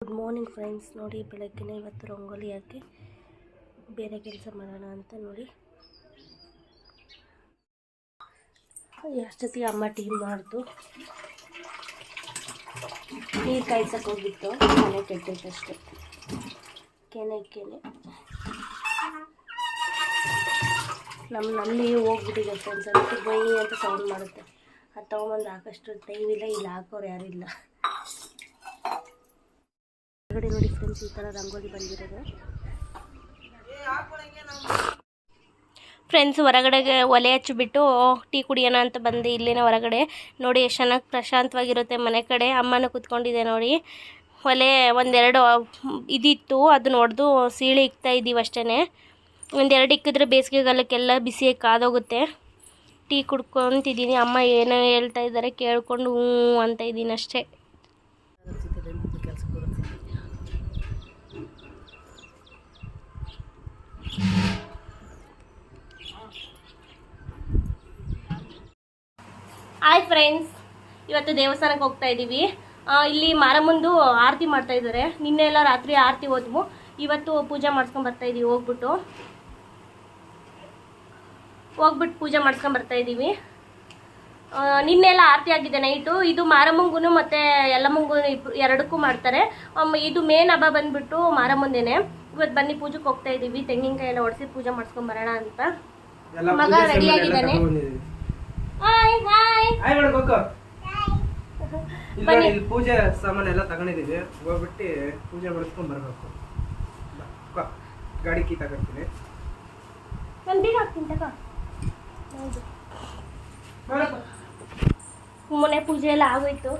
Good morning friends ನೋಡಿ, ಬೆಳಗ್ಗೆನೇ ಇವತ್ತು ರಂಗೋಲಿ ಹಾಕಿ ಬೇರೆ ಕೆಲಸ ಮಾಡೋಣ ಅಂತ ನೋಡಿ. ಎಷ್ಟೊತ್ತಿಗೆ ಅಮ್ಮ ಟೀ ಮಾಡ್ತು ನೀರು ಕಾಯ್ಸಕ್ಕೆ ಹೋಗಿತ್ತು ಮನೆ ಕೆಟ್ಟಿತ್ತು ಅಷ್ಟೇ ಕೆನೆ ಕೆನೆ. ನಮ್ಮ ನಲ್ಲಿ ಹೋಗ್ಬಿಟ್ಟಿದೆ ಫ್ರೆಂಡ್ಸ್ ಅದಕ್ಕೆ ಬೈ ಅಂತ ಸೌಂಡ್ ಮಾಡುತ್ತೆ. ಅದು ತೊಗೊಂಬಂದು ಹಾಕಷ್ಟು ಟೈಮ್ ಇಲ್ಲ, ಇಲ್ಲಿ ಹಾಕೋರು ಯಾರೂ ಹೊರಗಡೆ ನೋಡಿ ಫ್ರೆಂಡ್ಸ್ ಈ ಥರ ರಂಗೋಲಿ ಬಂದಿರೋದು. ಫ್ರೆಂಡ್ಸ್ ಹೊರಗಡೆಗೆ ಒಲೆ ಹಚ್ಚಿಬಿಟ್ಟು ಟೀ ಕುಡಿಯೋಣ ಅಂತ ಬಂದೆ ಇಲ್ಲಿನ ಹೊರಗಡೆ. ನೋಡಿ ಎಷ್ಟು ಚೆನ್ನಾಗಿ ಪ್ರಶಾಂತವಾಗಿರುತ್ತೆ ಮನೆ ಕಡೆ. ಅಮ್ಮನ ಕೂತ್ಕೊಂಡಿದೆ ನೋಡಿ. ಒಲೆ ಒಂದೆರಡು ಇದಿತ್ತು. ಅದನ್ನ ನೋಡಿದು ಸೀಳಿ ಇಕ್ತಾ ಇದ್ದೀವಿ ಅಷ್ಟೇ ಒಂದೆರಡು ಇಕ್ಕಿದ್ರೆ ಬೇಸಿಗೆಗಾಲಕ್ಕೆಲ್ಲ ಬಿಸಿಯಾಗಿ ಕಾದೋಗುತ್ತೆ. ಟೀ ಕುಡ್ಕೊತಿದ್ದೀನಿ. ಅಮ್ಮ ಏನೋ ಹೇಳ್ತಾ ಇದ್ದಾರೆ ಕೇಳ್ಕೊಂಡು ಹ್ಞೂ ಅಂತ ಇದ್ದೀನಿ ಅಷ್ಟೇ. ಹಾಯ್ ಫ್ರೆಂಡ್ಸ್ ಇವತ್ತು ದೇವಸ್ಥಾನಕ್ಕೆ ಹೋಗ್ತಾ ಇದ್ದೀವಿ ಇಲ್ಲಿ ಮಾರಮ್ಮಂದು ಆರತಿ ಮಾಡ್ತಾ ಇದ್ದಾರೆ. ನಿನ್ನೆ ಎಲ್ಲ ರಾತ್ರಿ ಆರತಿ ಹೋದ್ವು. ಇವತ್ತು ಪೂಜೆ ಮಾಡ್ಸ್ಕೊಂಡ್ ಬರ್ತಾ ಇದೀವಿ. ಹೋಗ್ಬಿಟ್ಟು. ಹೋಗ್ಬಿಟ್ಟು ಪೂಜೆ ಮಾಡ್ಸ್ಕೊಂಡ್ ಬರ್ತಾ ಇದ್ದೀವಿ ಆ, ನಿನ್ನೆ ಎಲ್ಲ ಆರತಿ ಆಗಿದೆ ನೈಟು. ಇದು ಮಾರಮ್ಮಂಗೂ ಮತ್ತೆ ಎಲ್ಲಮ್ಮಂಗೂ ಎರಡಕ್ಕೂ ಮಾಡ್ತಾರೆ. ಇದು ಮೇನ್ ಹಬ್ಬ ಬಂದ್ಬಿಟ್ಟು ಮಾರಮ್ಮಂದೇನೆ. ಇವತ್ತು ಬನ್ನಿ ಪೂಜೆಗೆ ಹೋಗ್ತಾ ಇದ್ದೀವಿ ತೆಂಗಿನಕಾಯಿ ಎಲ್ಲ ಒಡಿಸಿ ಪೂಜೆ ಮಾಡ್ಸ್ಕೊಂಡ್ ಬರೋಣ ಅಂತ. ಮಗ ರೆಡಿ ಆಗಿದ್ದಾನೆ. ಹಾಯ್ ಹಾಯ್ ಹಾಯ್ ಮಾಡು ಗೊಕ್ಕು. ಇಲ್ಲ ಬನ್ನಿ. ಇಲ್ಲಿ ಪೂಜೆ ಸಾಮಾನು ಎಲ್ಲ ತಗೊಂಡಿದೀವಿ ಹೋಗ್ಬಿಟ್ಟು ಪೂಜೆ ಮಾಡಿಸ್ಕೊಂಡ್ ಬರಬೇಕು ಬಾ. ಗಾಡಿ ಕೀ ತಗೊಂತೀನಿ ನಾನು ಬೀಗ ಹಾಕ್ತೀನಿ ತಗೋ ಹೌದು. ಮನೆ ಪೂಜೆ ಎಲ್ಲ ಆಗೋಯ್ತು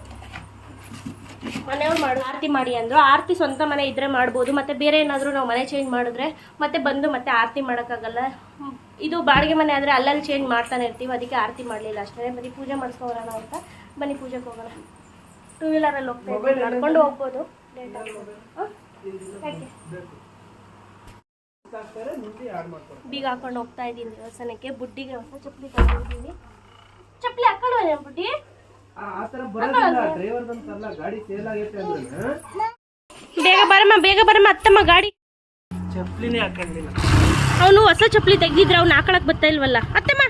ಮನೆಯವ್ರು ಮಾಡು ಆರತಿ ಮಾಡಿ ಅಂದ್ರು ಆರತಿ ಸ್ವಂತ ಮನೆ ಇದ್ರೆ ಮಾಡ್ಬೋದು ಮತ್ತೆ ಬೇರೆ ಏನಾದರೂ ನಾವು ಮನೆ ಚೇಂಜ್ ಮಾಡಿದ್ರೆ ಮತ್ತೆ ಬಂದು ಮತ್ತೆ ಆರತಿ ಮಾಡೋಕ್ಕಾಗಲ್ಲ. ಇದು ಬಾಡಿಗೆ ಮನೆ ಆದರೆ ಅಲ್ಲಲ್ಲಿ ಚೇಂಜ್ ಮಾಡ್ತಾನೆ ಇರ್ತೀವಿ ಅದಕ್ಕೆ ಆರತಿ ಮಾಡಲಿಲ್ಲ ಅಷ್ಟೇ. ಬನ್ನಿ ಪೂಜೆ ಮಾಡಿಸ್ಕೊಬರೋಣ ಅಂತ. ಬನ್ನಿ ಪೂಜೆಗೆ ಹೋಗೋಣ. ಟೂ ವೀಲರಲ್ಲಿ ಹೋಗ್ತಾ ಇದ್ದೀವಿ. ನಡ್ಕೊಂಡು ಹೋಗ್ಬೋದು. ಬೀಗ ಹಾಕೊಂಡು ಹೋಗ್ತಾ ಇದ್ದೀನಿ ದೇವಸ್ಥಾನಕ್ಕೆ. ಬುಡ್ಡಿಗೆ ಹೊಸ ಚಪ್ಪಲಿ ತಗೊಂಡಿದ್ದೀನಿ. ಚಪ್ಪಲಿ ಹಾಕೊಂಡು ಬುಡ್ಡಿ? ಬೇಗ ಬರಮ್ಮ ಬೇಗ ಬರಮ್ಮ ಅತ್ತಮ್ಮ ಗಾಡಿ. ಚಪ್ಪಲಿನೇ ಹಾಕೊಂಡಿಲ್ಲ. ಅವನು ಹೊಸ ಚಪ್ಪಲಿ ತೆಗ್ದಿದ್ರೆ ಅವ್ನು ಹಾಕೊಳಕ್ ಬರ್ತಾ ಇಲ್ವಲ್ಲ? ಅತ್ತಮ್ಮ!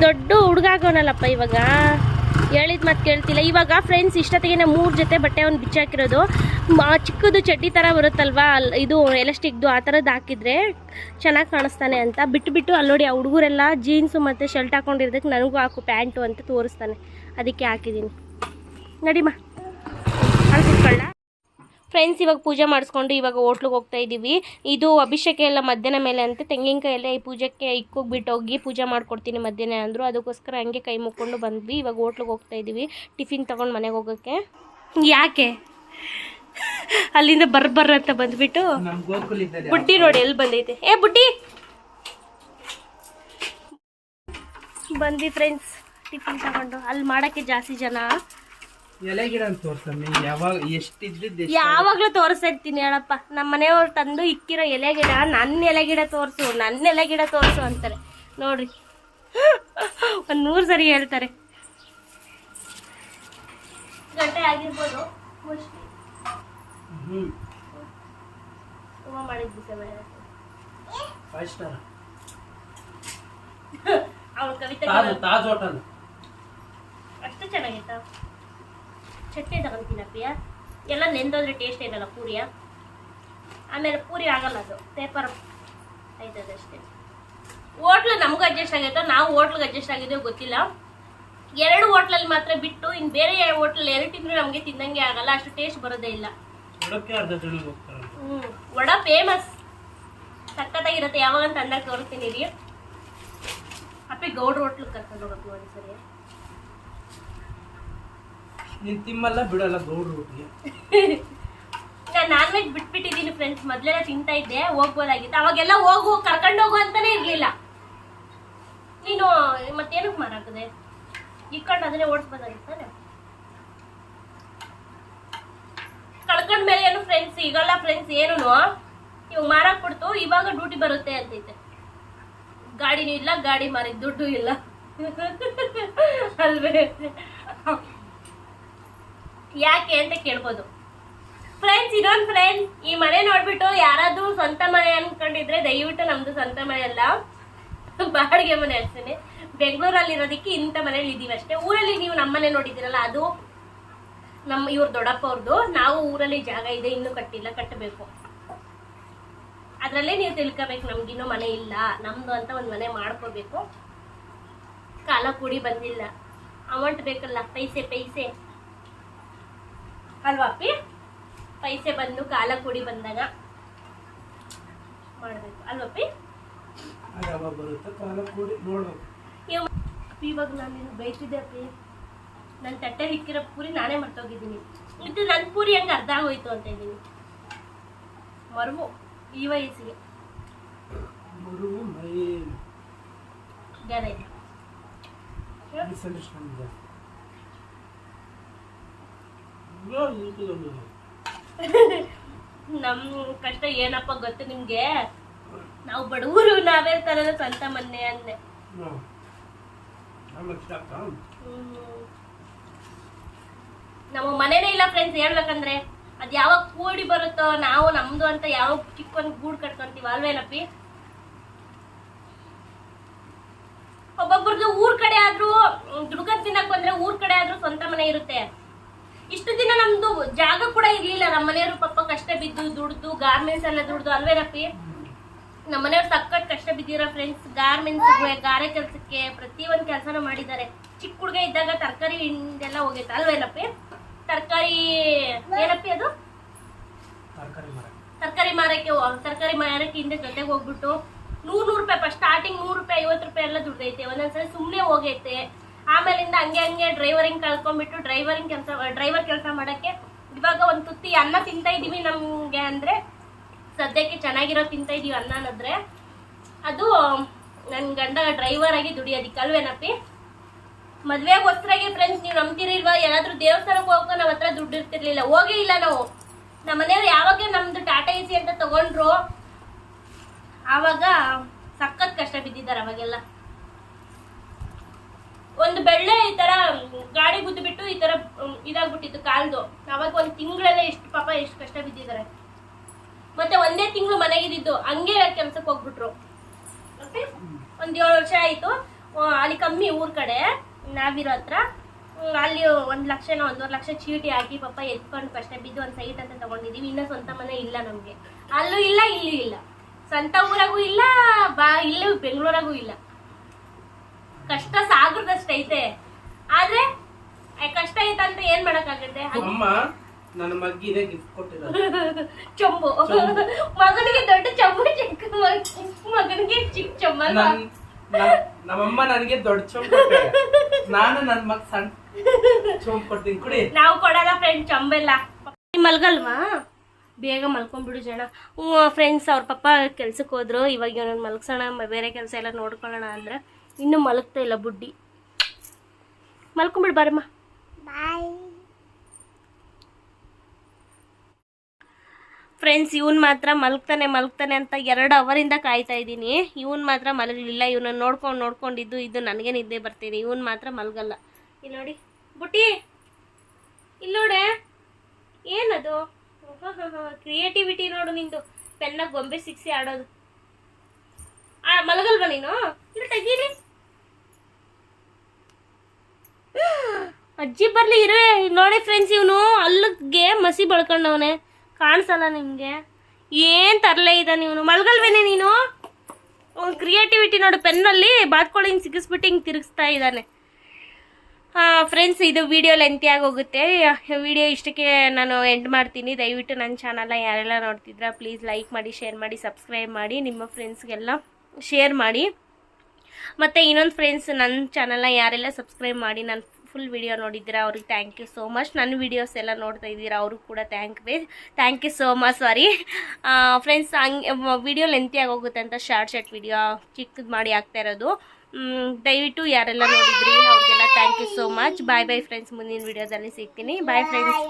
ದೊಡ್ಡ ಹುಡುಗ ಆಗೋನಲ್ಲಪ್ಪ ಇವಾಗ. ಹೇಳಿದ ಮತ್ತೆ ಕೇಳ್ತಿಲ್ಲ. ಇವಾಗ ಫ್ರೆಂಡ್ಸ್ ಇಷ್ಟೊತ್ತಿಗೆ ಮೂರು ಜೊತೆ ಬಟ್ಟೆ ಅವ್ನು ಬಿಚ್ಚಾಕಿರೋದು. ಚಿಕ್ಕದು ಚಡ್ಡಿ ಥರ ಬರುತ್ತಲ್ವಾ? ಅಲ್- ಇದು ಎಲಾಸ್ಟಿಕ್ದು ಆ ಥರದ್ದು ಹಾಕಿದ್ರೆ ಚೆನ್ನಾಗಿ ಕಾಣಿಸ್ತಾನೆ ಅಂತ. ಬಿಟ್ಟುಬಿಟ್ಟು ಬಿಟ್ಟು ಅಲ್ಲಿ ನೋಡಿ ಆ ಹುಡುಗರೆಲ್ಲ ಜೀನ್ಸು ಮತ್ತು ಶರ್ಟ್ ಹಾಕೊಂಡಿರೋದಕ್ಕೆ ನನಗೂ ಹಾಕು ಪ್ಯಾಂಟು ಅಂತ ತೋರಿಸ್ತಾನೆ. ಅದಕ್ಕೆ ಹಾಕಿದ್ದೀನಿ. ನಡಿಮಾ ಅಳ್ಸಿಟ್ಕೊಳ್ಳ ಫ್ರೆಂಡ್ಸ್ ಇವಾಗ ಪೂಜೆ ಮಾಡಿಸ್ಕೊಂಡು ಇವಾಗ ಹೋಟ್ಲಿಗೆ ಹೋಗ್ತಾ ಇದ್ದೀವಿ ಇದು ಅಭಿಷೇಕ ಎಲ್ಲ ಮಧ್ಯಾಹ್ನ ಮೇಲೆ ಅಂತ. ತೆಂಗಿನಕಾಯಿ ಎಲ್ಲ ಈ ಪೂಜೆಗೆ ಇಕ್ಕೋಗಿ ಹೋಗಿ ಪೂಜೆ ಮಾಡ್ಕೊಡ್ತೀನಿ ಮಧ್ಯಾಹ್ನ ಅಂದರು. ಅದಕ್ಕೋಸ್ಕರ ಹಂಗೆ ಕೈ ಮುಕ್ಕೊಂಡು ಬಂದ್ವಿ. ಇವಾಗ ಹೋಟ್ಲಿಗೆ ಹೋಗ್ತಾ ಇದ್ದೀವಿ ಟಿಫಿನ್ ತೊಗೊಂಡು ಮನೆಗೆ ಹೋಗೋಕ್ಕೆ ಯಾಕೆ? ಅಲ್ಲಿಂದ ಬರ್ ಬರ್ರ ಅಂತ ಬಂದ್ಬಿಟ್ಟು ಬುಟ್ಟಿ ನೋಡಿ ಎಲ್ಲಿ ಬಂದೈತೆ ಏ ಬುಟ್ಟಿ! ಬಂದ್ವಿ ಫ್ರೆಂಡ್ಸ್ ಟಿಫಿನ್ ತಗೊಂಡು. ಅಲ್ಲಿ ಮಾಡೋಕ್ಕೆ ಜಾಸ್ತಿ ಜನ. ಎಲೆ ಗಿಡ ಅಂತ ತೋರ್ಸಮ್ಮಿ ಯಾವಾಗ ಎಷ್ಟಿದ್ದಿದ್ದು ಎಷ್ಟು ಯಾವಾಗ್ಲೂ ತೋರಿಸ್ತಾ ಇರ್ತೀನಿ ಹೇಳಪ್ಪ. ನಮ್ಮ ಮನೆಯವ್ರು ತಂದು ಇಕ್ಕಿರೋ ಎಲೆ ಗಿಡ ನನ್ನ ಎಲೆ ಗಿಡ ತೋರಿಸು ನನ್ನ ಎಲೆ ಗಿಡ ತೋರಿಸು ಅಂತಾರೆ. ನೋಡ್ರಿ. ಒಂದು ನೂರು ಸರಿ ಹೇಳ್ತಾರೆ. ಗಂಟೆ ಆಗಿರ್ಬೋದು ಫೈವ್ ಸ್ಟಾರ್ ಕವಿತೆ ತಾಜ್ ಹೋಟೆಲ್. ಅಷ್ಟು ಚೆನ್ನಾಗಿತ್ತ? ಚಟ್ನಿ ತಗೊಂತೀನಿ ಅಪ್ಪಿಯ ಎಲ್ಲ ನೆಂದೋದ್ರೆ ಟೇಸ್ಟ್ ಇರಲ್ಲ ಪೂರಿಯ ಆಮೇಲೆ ಪೂರಿ ಆಗಲ್ಲ ಅದು ಪೇಪರ್ ಆಯ್ತದಷ್ಟೇ ಹೋಟ್ಲು ನಮಗೂ ಅಡ್ಜಸ್ಟ್ ಆಗೈತೋ ನಾವು ಹೋಟ್ಲಿಗೆ ಅಡ್ಜಸ್ಟ್ ಆಗಿದ್ದೇವೆ ಗೊತ್ತಿಲ್ಲ. ಎರಡು ಹೋಟ್ಲಲ್ಲಿ ಮಾತ್ರ ಬಿಟ್ಟು ಇನ್ನು ಬೇರೆ ಹೋಟ್ಲಲ್ಲಿ ಎರಡು ತಿಂದರೂ ನಮಗೆ ತಿನ್ನಂಗೆ ಆಗಲ್ಲ ಅಷ್ಟು ಟೇಸ್ಟ್ ಬರೋದೇ ಇಲ್ಲ. ಹ್ಞೂ ವಡ ಫೇಮಸ್ ಸಕ್ಕತ್ತಾಗಿರುತ್ತೆ ಯಾವಾಗ ಅಂತ ಅಂದಾಗ ತೋರಿಸ್ತೀನಿ ರೀ ಅಪ್ಪಿ ಗೌಡ್ರ ಹೋಟ್ಲಿಗೆ ಕರ್ಕೊಂಡು ಹೋಗಕ್ಕೆ ನೋಡಿ ಸರಿ ನೀನ್ ತಿಮ್ಮಲ್ಲ ಬಿಡಲ್ಲ, ಗೌಡ್ರು ನಾನು ನಾನ್ ವೆಜ್ ಬಿಟ್ಬಿಟ್ಟಿದ್ದೀನಿ ಫ್ರೆಂಡ್ಸ್ ಮೊದ್ಲೆಲ್ಲ ತಿಂತಾ ಇದ್ದೆ, ಹೋಗ್ಬೋದಾಗಿತ್ತು. ಅವಾಗೆಲ್ಲ ಹೋಗು, ಕರ್ಕೊಂಡು ಹೋಗು ಅಂತಾನೆ ಇರ್ಲಿಲ್ಲ. ನೀನು ಮತ್ತೇನಕ್ಕೆ ಮಾರಾಕದೆ ಇಕ್ಕೊಂಡು ಅದನ್ನೇ ಓಡಿಸ್ಬೋದಾಗಿತ್ತಾನೆ ಕಳ್ಕೊಂಡ್ಮೇಲೆ ಏನು ಫ್ರೆಂಡ್ಸ್ ಈಗಲ್ಲ ಫ್ರೆಂಡ್ಸ್ ಏನು ಇವಾಗ ಮಾರಾಕ್ ಬಿಡ್ತು ಇವಾಗ ಡ್ಯೂಟಿ ಬರುತ್ತೆ ಅಂತೈತೆ. ಗಾಡಿನೂ ಇಲ್ಲ, ಗಾಡಿ ಮಾರಿದ ದುಡ್ಡು ಇಲ್ಲ. ಅಲ್ವೇ? ಯಾಕೆ ಅಂತ ಕೇಳ್ಬೋದು. ಫ್ರೆಂಡ್ಸ್ ಇನ್ನೊಂದು ಫ್ರೆಂಡ್ ಈ ಮನೆ ನೋಡ್ಬಿಟ್ಟು ಯಾರಾದ್ರೂ ಸ್ವಂತ ಮನೆ ಅನ್ಕೊಂಡಿದ್ರೆ ದಯವಿಟ್ಟು ನಮ್ದು ಸ್ವಂತ ಮನೆ ಅಲ್ಲ. ಬಾಡಿಗೆ ಮನೆ ಅಷ್ಟೇ ಬೆಂಗಳೂರಲ್ಲಿ ಇರೋದಕ್ಕೆ ಇಂಥ ಮನೇಲಿ ಇದೀವಿ ಅಷ್ಟೇ. ಊರಲ್ಲಿ ನೀವು ನಮ್ಮ ಮನೆ ನೋಡಿದಿರಲ್ಲ ಅದು ನಮ್ಮ ಇವ್ರ ದೊಡ್ಡಪ್ಪ ಅವ್ರದ್ದು ನಾವು ಊರಲ್ಲಿ ಜಾಗ ಇದೆ, ಇನ್ನೂ ಕಟ್ಟಿಲ್ಲ, ಕಟ್ಟಬೇಕು. ಅದ್ರಲ್ಲೇ ನೀವು ತಿಳ್ಕೊಬೇಕು ನಮ್ಗಿನ್ನೂ ಮನೆ ಇಲ್ಲ. ನಮ್ದು ಅಂತ ಒಂದು ಮನೆ ಮಾಡ್ಕೋಬೇಕು. ಕಾಲ ಕೂಡಿ ಬಂದಿಲ್ಲ. ಅಮೌಂಟ್ ಬೇಕಲ್ಲ, ಪೈಸೆ ಪೈಸೆ. ಅಲ್ವಾ ಅಪ್ಪಿ? ಪೈಸೆ ಬಂದು ಕಾಲ ಕೂಡಿ ಬಂದಾಗ ಮಾಡಬೇಕು. ಅಲ್ವಪ್ಪಿ ಬರುತ್ತೆ? ಕಾಲ ಕೂಡಿ ನೋಡ್ಬೇಕು. ಇವಾಗ ನಾನು ನಿನ್ನ ಬೈತಿದ್ದೆ ಅಪ್ಪಿ. ನನ್ನ ತಟ್ಟೆ ಇಕ್ಕಿರೋ ಪೂರಿ ನಾನೇ ಮರ್ತೋಗಿದ್ದೀನಿ. ಇದು ನನ್ನ ಪೂರಿ ಹಂಗೆ ಅರ್ಧ ಆಗೋಯ್ತು ಅಂತ ಇದ್ದೀನಿ. ಮರುವು ಈ ವಯಸ್ಸಿಗೆ. ಮರುವು ಮೈ ನಮ್ಮ ಕಷ್ಟ ಏನಪ್ಪ ಗೊತ್ತು ನಿಮ್ಗೆ? ನಾವು ಬಡವರು, ನಾವೇ ತರದ ಸ್ವಂತ ಮೊನ್ನೆ ಅಂದೆ. ನಮ್ಮ ಮನೇನೇ ಇಲ್ಲ ಫ್ರೆಂಡ್ಸ್ ಹೇಳ್ಬೇಕಂದ್ರೆ. ಅದ್ ಯಾವಾಗ ಕೂಡಿ ಬರುತ್ತೋ, ನಾವು ನಮ್ದು ಅಂತ ಯಾವ ಚಿಕ್ಕೊಂದು ಗೂಡ್ ಕಟ್ಕೊಂತೀವಿ, ಅಲ್ವೇನಪ್ಪಿ? ಒಬ್ಬೊಬ್ರದ್ದು ಊರ್ ಕಡೆ ಆದ್ರೂ ದುಡ್ಕ ತಿನ್ನಕ್ ಬಂದ್ರೆ ಊರ್ ಕಡೆ ಆದ್ರೂ ಸ್ವಂತ ಮನೆ ಇರುತ್ತೆ. ಇಷ್ಟು ದಿನ ನಮ್ದು ಜಾಗ ಕೂಡ ಇರ್ಲಿಲ್ಲ. ನಮ್ಮ ಮನೆಯವರು ಪಾಪ ಕಷ್ಟ ಬಿದ್ದು ದುಡ್ದು ಗಾರ್ಮೆಂಟ್ಸ್ ಎಲ್ಲ ದುಡ್ದು ಅಲ್ವೇನಪ್ಪಿ ನಮ್ಮ ಮನೆಯವ್ರು ಸಕ್ಕತ್ ಕಷ್ಟ ಬಿದ್ದಿರೋ ಫ್ರೆಂಡ್ಸ್ ಗಾರ್ಮೆಂಟ್ಸ್ ಗಾರೆ ಕೆಲಸಕ್ಕೆ ಪ್ರತಿಯೊಂದು ಕೆಲಸನೂ ಮಾಡಿದ್ದಾರೆ. ಚಿಕ್ಕ ಹುಡುಗ ಇದ್ದಾಗ ತರಕಾರಿ ಹಿಂದೆಲ್ಲ ಹೋಗೈತೆ ಅಲ್ವೇನಪ್ಪಿ ತರಕಾರಿ ಏನಪ್ಪಿ ಅದು? ತರಕಾರಿ ಮರ ತರಕಾರಿ ಮಾರಕ್ಕೆ ತರಕಾರಿ ಮಾರಕ್ಕೆ ಹಿಂದೆ ಜೊತೆಗೆ ಹೋಗ್ಬಿಟ್ಟು ನೂರ್ ನೂರು ರೂಪಾಯಿ ಫಸ್ಟ್ ಸ್ಟಾರ್ಟಿಂಗ್ ನೂರು ರೂಪಾಯಿ ಐವತ್ತು ರೂಪಾಯಿ ಎಲ್ಲ ದುಡ್ದೈತೆ. ಒಂದೊಂದ್ಸಲ ಸುಮ್ಮನೆ ಹೋಗೈತೆ. ಆಮೇಲಿಂದ ಹಂಗೆ ಹಂಗೆ ಡ್ರೈವರಿಂಗ್ ಕಳ್ಕೊಂಡ್ಬಿಟ್ಟು ಡ್ರೈವರಿಂಗ್ ಕೆಲಸ ಡ್ರೈವರ್ ಕೆಲಸ ಮಾಡೋಕ್ಕೆ ಇವಾಗ ಒಂದು ತುತ್ತಿ ಅನ್ನ ತಿಂತಾ ಇದ್ದೀವಿ ನಮಗೆ ಅಂದರೆ ಸದ್ಯಕ್ಕೆ ಚೆನ್ನಾಗಿರೋ ತಿಂತಾ ಇದೀವಿ ಅನ್ನ ಅನ್ನೋದ್ರೆ. ಅದು ನನ್ನ ಗಂಡ ಡ್ರೈವರ್ ಆಗಿ ದುಡಿಯೋದಿಕ್ಕೆ ಅಲ್ವೇನಪ್ಪಿ ಮದ್ವೆಗೆ ಹೊಸ್ರಾಗಿ ಫ್ರೆಂಡ್ಸ್ ನೀವು ನಂಬ್ತಿರಿಲ್ವಾ? ಏನಾದರೂ ದೇವಸ್ಥಾನಕ್ಕೆ ಹೋಗೋ ನಮ್ಮ ಹತ್ರ ದುಡ್ಡು ಇರ್ತಿರ್ಲಿಲ್ಲ. ಹೋಗೇ ಇಲ್ಲ ನಾವು. ನಮ್ಮ ಮನೆಯವ್ರು ಯಾವಾಗ ನಮ್ಮದು ಟಾಟಾ ಎಸಿ ಅಂತ ತಗೊಂಡ್ರು. ಆವಾಗ ಸಖತ್ ಕಷ್ಟ ಬಿದ್ದಿದ್ದಾರೆ ಅವಾಗೆಲ್ಲ. ಒಂದು ಬೆಳ್ಳೆ ಈ ತರ ಗಾಡಿ ಗುದ್ದು ಬಿಟ್ಟು ಈ ತರ ಇದಾಗ್ಬಿಟ್ಟಿತ್ತು ಕಾಲ್ದು. ಅವಾಗ ಒಂದ್ ತಿಂಗಳೆಲ್ಲ ಎಷ್ಟು ಪಾಪ ಎಷ್ಟು ಕಷ್ಟ ಬಿದ್ದಿದ್ದಾರೆ. ಮತ್ತೆ ಒಂದೇ ತಿಂಗಳು ಮನೆಗಿದ್ದು ಹಂಗೆ ಕೆಲ್ಸಕ್ಕೆ ಹೋಗ್ಬಿಟ್ರು. ಒಂದ್ ಏಳು ವರ್ಷ ಆಯ್ತು. ಅಲ್ಲಿ ಕಮ್ಮಿ ಊರ್ ಕಡೆ, ನಾವಿರೋ ಹತ್ರ. ಅಲ್ಲಿ ಒಂದ್ ಲಕ್ಷನ, ಒಂದೂವರೆ ಲಕ್ಷ ಚೀಟಿ ಹಾಕಿ ಪಾಪ ಎತ್ಕೊಂಡು ಕಷ್ಟ ಬಿದ್ದು ಒಂದ್ ಸೈಟ್ ಅಂತ ತಗೊಂಡಿದೀವಿ. ಇನ್ನ ಸ್ವಂತ ಮನೆ ಇಲ್ಲ ನಮ್ಗೆ. ಅಲ್ಲೂ ಇಲ್ಲ, ಇಲ್ಲೂ ಇಲ್ಲ. ಸ್ವಂತ ಊರಾಗೂ ಇಲ್ಲ, ಬಾ, ಇಲ್ಲೂ ಬೆಂಗಳೂರಾಗೂ ಇಲ್ಲ. ಕಷ್ಟ ಸಾಗರದಷ್ಟೈತೆ ಆದ್ರೆ ಕಷ್ಟ ಐತಂತ ಏನ್ ಮಾಡಕ್ಕಾಗತ್ತೆ? ಅಮ್ಮ ನನ್ನ ಮಗ್ಗಿಗೆ ಗಿಫ್ಟ್ ಕೊಟ್ಟಿರೋದು. ಚೊಂಬು. ಮಗನಿಗೆ ದೊಡ್ಡ ಚೊಂಬು ಚಿಕ್ಕ ಮಗ- ಮಗನಿಗೆ ಚಿಕ್ಕ ಚಂಬ ನಮ್ಮಮ್ಮ ನನಗೆ ದೊಡ್ಡ ಚೊಂಬ್. ನಾನು ನನ್ನ ಮಗ್ ಸಣ್ಣ ಚೊಂಬ್ ಕೊಡ್ತೀನಿ ಕುಡಿ. ನಾವು ಕೊಡಲ್ಲ ಫ್ರೆಂಡ್ ಚಂಬೆಲ್ಲ. ಮಲ್ಗಲ್ವಾ? ಬೇಗ ಮಲ್ಕೊಂಡ್ಬಿಡು ಜನ. ಹ್ಞೂ ಫ್ರೆಂಡ್ಸ್ ಅವ್ರ ಪಪ್ಪ ಕೆಲ್ಸಕ್ಕೆ ಹೋದ್ರು. ಇವಾಗ ಇವನನ್ನು ಮಲ್ಗ್ಸೋಣ ಬೇರೆ ಕೆಲಸ ಎಲ್ಲ ನೋಡ್ಕೊಳ್ಳೋಣ ಅಂದ್ರೆ. ಇನ್ನೂ ಮಲಗ್ತಾ ಇಲ್ಲ ಬುಡ್ಡಿ. ಮಲ್ಕೊಂಬಿಡು ಬಾರಮ್ಮ. ಫ್ರೆಂಡ್ಸ್ ಇವನ್ ಮಾತ್ರ ಮಲ್ಗ್ತಾನೆ ಮಲ್ಗ್ತಾನೆ ಅಂತ ಎರಡು ಅವರಿಂದ ಕಾಯ್ತಾ ಇದ್ದೀನಿ. ಇವನ್ ಮಾತ್ರ ಮಲಗಲಿಲ್ಲ ಇವನ್ನ ನೋಡ್ಕೊಂಡು ನೋಡ್ಕೊಂಡಿದ್ದು ಇದು ನನಗೆ ನಿದ್ದೆ ಬರ್ತೀನಿ ಇವನ್ ಮಾತ್ರ ಮಲಗಲ್ಲ. ಇಲ್ಲಿ ನೋಡಿ. ಬುಟ್ಟಿ ಇಲ್ಲಿ ನೋಡೆ. ಏನದು? ಕ್ರಿಯೇಟಿವಿಟಿ ನೋಡು ನಿಂದು. ಪೆನ್ನ ಗೊಂಬೆ ಸಿಕ್ಸಿ ಆಡೋದು. ಆ ಮಲಗಲ್ವಾ ನೀನು? ಇಲ್ಲಿ ತೆಗೀರಿ ಅಜ್ಜಿ ಬರ್ಲಿ ಇರೇ. ನೋಡಿ ಫ್ರೆಂಡ್ಸ್ ಇವನು. ಅಲ್ಲಿಗೆ ಮಸಿ ಬಳ್ಕೊಂಡವನೆ. ಕಾಣಿಸಲ್ಲ ನಿಮ್ಗೆ? ಏನ್ ತರಲೇ ಇದ್ದಾನೆ ಇವನು? ಮಲ್ಗಲ್ವೇನೆ ನೀನು? ಕ್ರಿಯೇಟಿವಿಟಿ ನೋಡು ಪೆನ್ನಲ್ಲಿ ಬಾತ್ಕೊಳ್ಳಿ ಹಿಂಗೆ ಸಿಗಿಸ್ಬಿಟ್ಟು ಹಿಂಗೆ ತಿರುಗಿಸ್ತಾ ಇದ್ದಾನೆ ಫ್ರೆಂಡ್ಸ್ ಇದು ವಿಡಿಯೋ ಲೆಂತಿಯಾಗಿ ಹೋಗುತ್ತೆ. ವಿಡಿಯೋ ಇಷ್ಟಕ್ಕೆ ನಾನು ಎಂಡ್ ಮಾಡ್ತೀನಿ. ದಯವಿಟ್ಟು ನನ್ನ ಚಾನಲ್ನ ಯಾರೆಲ್ಲ ನೋಡ್ತಿದ್ರ ಪ್ಲೀಸ್ ಲೈಕ್ ಮಾಡಿ ಶೇರ್ ಮಾಡಿ ಸಬ್ಸ್ಕ್ರೈಬ್ ಮಾಡಿ, ನಿಮ್ಮ ಫ್ರೆಂಡ್ಸ್ಗೆಲ್ಲ ಶೇರ್ ಮಾಡಿ. ಮತ್ತು ಇನ್ನೊಂದು ಫ್ರೆಂಡ್ಸ್ ನನ್ನ ಚಾನಲ್ನ ಯಾರೆಲ್ಲ ಸಬ್ಸ್ಕ್ರೈಬ್ ಮಾಡಿ ನಾನು ಫುಲ್ ವಿಡಿಯೋ ನೋಡಿದ್ದೀರಾ, ಅವ್ರಿಗೆ ಥ್ಯಾಂಕ್ ಯು ಸೋ ಮಚ್ ನನ್ನ ವೀಡಿಯೋಸ್ ಎಲ್ಲ ನೋಡ್ತಾ ಇದ್ದೀರಾ, ಅವರು ಕೂಡ thank way thank you so much sorry friends ಹಂಗೆ ವಿಡಿಯೋ ಲೆಂತಿಯಾಗಿ ಹೋಗುತ್ತೆ ಅಂತ ಶಾರ್ಟ್ ಶಾರ್ಟ್ ವಿಡಿಯೋ ಚಿಕ್ಕದು ಮಾಡಿ ಆಗ್ತಾ ಇರೋದು. ದಯವಿಟ್ಟು ಯಾರೆಲ್ಲ ನೋಡಿದ್ರಿ, ಅವ್ರಿಗೆಲ್ಲ thank you so much bye bye friends ಮುಂದಿನ ವಿಡಿಯೋದಲ್ಲಿ ಸಿಗ್ತೀನಿ. Bye friends